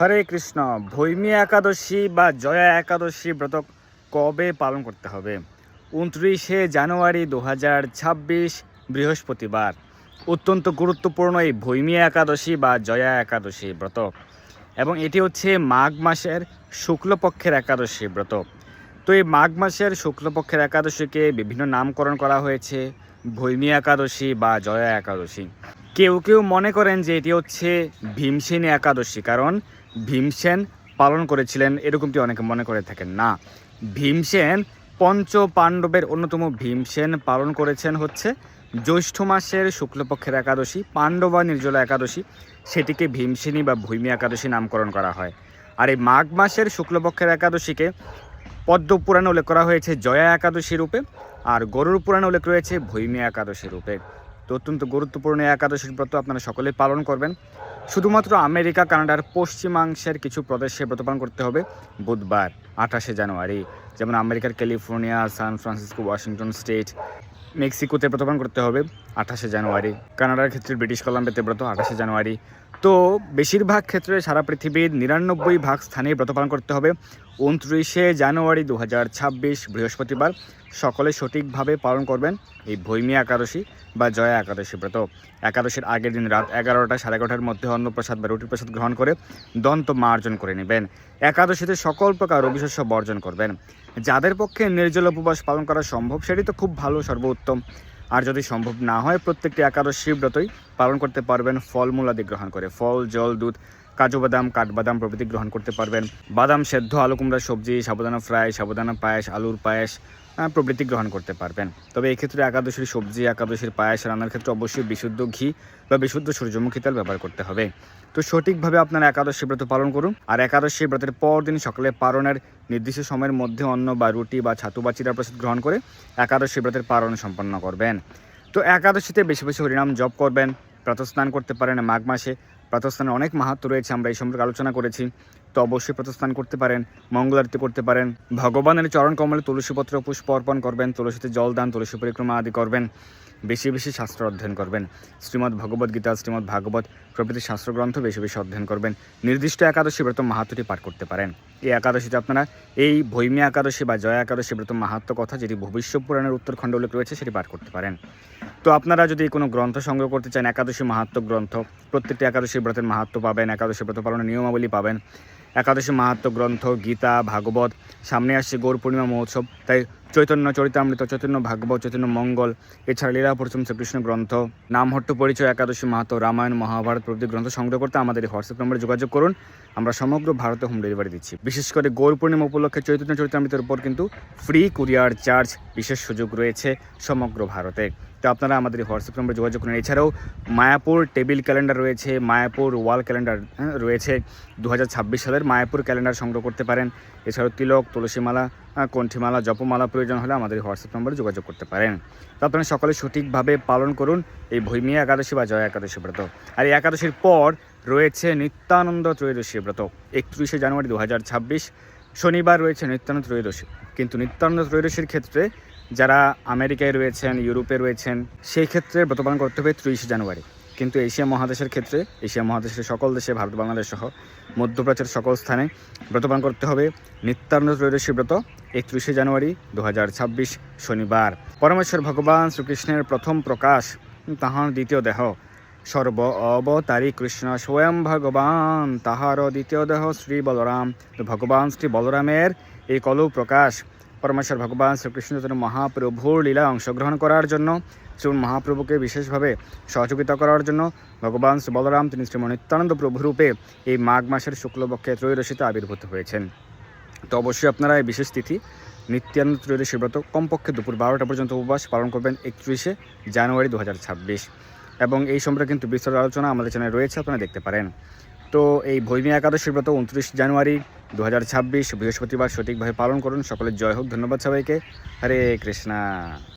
হরে কৃষ্ণ। ভৈমী একাদশী বা জয়া একাদশী ব্রত কবে পালন করতে হবে? উনত্রিশে জানুয়ারি দু হাজার ছাব্বিশ, বৃহস্পতিবার। অত্যন্ত গুরুত্বপূর্ণ এই ভৈমী একাদশী বা জয়া একাদশী ব্রত। এবং এটি হচ্ছে মাঘ মাসের শুক্লপক্ষের একাদশী ব্রত। তো এই মাঘ মাসের শুক্লপক্ষের একাদশীকে বিভিন্ন নামকরণ করা হয়েছে। ভৈমী একাদশী বা জয়া একাদশী। কেউ কেউ মনে করেন যে এটি হচ্ছে ভীমসেনী একাদশী, কারণ ভীমসেন পালন করেছিলেন এরকমটি অনেকে মনে করে থাকেন। না, ভীমসেন পঞ্চ পাণ্ডবের অন্যতম ভীমসেন পালন করেছেন হচ্ছে জ্যৈষ্ঠ মাসের শুক্লপক্ষের একাদশী, পাণ্ডবা নির্জলা একাদশী। সেটিকে ভীমসেনী বা ভূমি একাদশী নামকরণ করা হয়। আর এই মাঘ মাসের শুক্লপক্ষের একাদশীকে পদ্ম পুরাণে উল্লেখ করা হয়েছে জয়া একাদশী রূপে আর গরুর পুরাণে উল্লেখ রয়েছে ভৈমী একাদশী রূপে। তো অত্যন্ত গুরুত্বপূর্ণ একাদশীর ব্রত আপনারা সকলেই পালন করবেন। শুধুমাত্র আমেরিকা, কানাডার পশ্চিমাংশের কিছু প্রদেশে ব্রত পালন করতে হবে বুধবার, আঠাশে জানুয়ারি। যেমন আমেরিকার California, San Francisco, Washington state, মেক্সিকোতে ব্রত পালন করতে হবে আঠাশে জানুয়ারি। কানাডার ক্ষেত্রে ব্রিটিশ কলাম্বিয়াতে ব্রত আঠাশে জানুয়ারি। তো বেশিরভাগ ক্ষেত্রে সারা পৃথিবীর নিরানব্বই ভাগ স্থানে ব্রত পালন করতে হবে। উনত্রিশে জানুয়ারি দু হাজার ছাব্বিশ বৃহস্পতিবার সকলে সঠিকভাবে পালন করবেন এই ভৈমী একাদশী বা জয়া একাদশী ব্রত। একাদশীর আগের দিন রাত এগারোটা সাড়ে এগারোটার মধ্যে অন্নপ্রসাদ বা রুটি প্রসাদ গ্রহণ করে দন্ত মার্জন করে নেবেন। একাদশীতে সকল প্রকার রবিশস্য বর্জন করবেন। যাদের পক্ষে নির্জল উপবাস পালন করা সম্ভব, সেটি তো খুব ভালো সর্বোত্তম। আর যদি সম্ভব না হয়, প্রত্যেকটি একাদশী ব্রতই পালন করতে পারবেন, ফলমূল আদি গ্রহণ করে। ফল, জল, দুধ কাজু বাদাম কাঠবাদাম প্রভৃতি গ্রহণ করতে পারবেন। বাদাম সেদ্ধ, আলু কুমড়া সবজি সাবুদানা ফ্রাই সাবুদানা পায়েস, আলুর পায়েস প্রভৃতি গ্রহণ করতে পারবেন। তবে এই ক্ষেত্রে একাদশীর সবজি, একাদশীর পায়েস রান্নার ক্ষেত্রে অবশ্যই বিশুদ্ধ ঘি বা বিশুদ্ধ সূর্যমুখী তেল ব্যবহার করতে হবে। তো সঠিকভাবে আপনারা একাদশী ব্রত পালন করুন। আর একাদশী ব্রতের পর দিন সকালে পালনের নির্দিষ্ট সময়ের মধ্যে অন্ন বা রুটি বা ছাতু বা চিরা প্রসাদ গ্রহণ করে একাদশী ব্রতের পালন সম্পন্ন করবেন। তো একাদশীতে বেশি বেশি হরিনাম জপ করবেন, প্রাতস্নান করতে পারেন মাঘ মাসে প্রাতস্নানের অনেক মাহাত্ম রয়েছে আমরা এই সম্পর্কে আলোচনা করেছি। তো অবশ্যই প্রাতস্নান করতে পারেন, মঙ্গলারতি করতে পারেন। ভগবানের চরণ কমলে তুলসীপত্র পুষ্প অর্পণ করবেন, তুলসীতে জল দান, তুলসী পরিক্রমা আদি করবেন, বেশি বেশি শাস্ত্র অধ্যয়ন করবেন। শ্রীমদ্ ভগবদ গীতা, শ্রীমদ্ ভাগবত প্রভৃতি শাস্ত্রগ্রন্থ বেশি বেশি অধ্যয়ন করবেন। নির্দিষ্ট একাদশী ব্রত মাহাত্মটি পাঠ করতে পারেন। এই একাদশীতে আপনারা এই ভৈমী একাদশী বা জয়া একাদশী ব্রত মাহাত্ম কথা যেটি ভবিষ্য পুরাণের উত্তরখণ্ড উল্লেখ রয়েছে সেটি পাঠ করতে পারেন। তো আপনারা যদি কোনো গ্রন্থ সংগ্রহ করতে চান, একাদশী মাহাত্ম গ্রন্থ, প্রত্যেকটি একাদশী ব্রতের মাহাত্ম পাবেন, একাদশী ব্রত পালনের নিয়মাবলী পাবেন একাদশী মাহাত্ম গ্রন্থ, গীতা, ভাগবত, সামনে আসছে গৌর পূর্ণিমা মহোৎসব। তাই চৈতন্য চরিতামৃত, চৈতন্য ভাগবত, চৈতন্য মঙ্গল, এছাড়া লীলা পরিচম শ্রীকৃষ্ণ গ্রন্থ, নামহট্ট পরিচয় একাদশী মাহাত্ম রামায়ণ, মহাভারত প্রভৃতি গ্রন্থ সংগ্রহ করতে আমাদের এই হোয়াটসঅ্যাপ নম্বরে যোগাযোগ করুন। আমরা সমগ্র ভারতে হোম ডেলিভারি দিচ্ছি। বিশেষ করে গৌর পূর্ণিমা উপলক্ষে চৈতন্য চরিতামৃতের উপর কিন্তু ফ্রি কুরিয়ার চার্জ বিশেষ সুযোগ রয়েছে সমগ্র ভারতে। তো আপনারা আমাদের হোয়াটসঅ্যাপ নম্বরে যোগাযোগ করুন। এছাড়াও মায়াপুর টেবিল ক্যালেন্ডার রয়েছে মায়াপুর ওয়াল ক্যালেন্ডার হ্যাঁ, রয়েছে দু হাজার ছাব্বিশ সালের মায়াপুর ক্যালেন্ডার সংগ্রহ করতে পারেন। এছাড়াও তিলক তুলসীমালা আহ, কণ্ঠিমালা জপমালা প্রয়োজন হলে আমাদের হোয়াটসঅ্যাপ নম্বরে যোগাযোগ করতে পারেন। তো আপনারা সকলে সঠিকভাবে পালন করুন এই ভৈমী একাদশী বা জয় একাদশী ব্রত। আর এই একাদশীর পর রয়েছে নিত্যানন্দ ত্রয়োদশী ব্রত। একত্রিশে জানুয়ারি দু হাজার ছাব্বিশ শনিবার রয়েছে নিত্যানন্দ ত্রয়োদশী। কিন্তু নিত্যানন্দ ত্রয়োদশীর ক্ষেত্রে যারা আমেরিকায় রয়েছেন, ইউরোপে রয়েছেন, সেই ক্ষেত্রে ব্রত পালন করতে হবে ত্রিশে জানুয়ারি। কিন্তু এশিয়া মহাদেশের ক্ষেত্রে, এশিয়া মহাদেশের সকল দেশে, ভারত, বাংলাদেশ সহ মধ্যপ্রাচ্যের সকল স্থানে ব্রত পালন করতে হবে নিত্যানন্দ ত্রয়োদশী ব্রত, একত্রিশে জানুয়ারি দু হাজার ছাব্বিশ শনিবার। পরমেশ্বর ভগবান শ্রীকৃষ্ণের প্রথম প্রকাশ, তাহার দ্বিতীয় দেহ। সর্ব অবতারী কৃষ্ণ স্বয়ং ভগবান, তাহার দ্বিতীয় দেহ শ্রী বলরাম। ভগবান শ্রী বলরামের এই কলৌ প্রকাশ পরমেশ্বর ভগবান শ্রীকৃষ্ণ চৈতন্য মহাপ্রভুর লীলা অংশগ্রহণ করার জন্য শ্রী মহাপ্রভুকে বিশেষভাবে সহযোগিতা করার জন্য ভগবান শ্রী বলরাম তিনি শ্রী নিত্যানন্দ প্রভু রূপে এই মাঘ মাসের শুক্লপক্ষে ত্রয়োদশীতে আবির্ভূত হয়েছেন। তো অবশ্যই আপনারা এই বিশেষ তিথি নিত্যানন্দ ত্রয়োদশী ব্রত কমপক্ষে দুপুর বারোটা পর্যন্ত উপবাস পালন করবেন একত্রিশে জানুয়ারি দু হাজার ছাব্বিশ। এবং এই সম্পর্কে কিন্তু বিস্তর আলোচনা আমাদের চ্যানেলে রয়েছে, আপনারা দেখতে পারেন। তো এই ভৈমী একাদশী ব্রত উনত্রিশ জানুয়ারি দু হাজার ছাব্বিশ বৃহস্পতিবার সঠিকভাবে পালন করুন। সকলের জয় হোক। ধন্যবাদ সবাইকে। হরে কৃষ্ণা।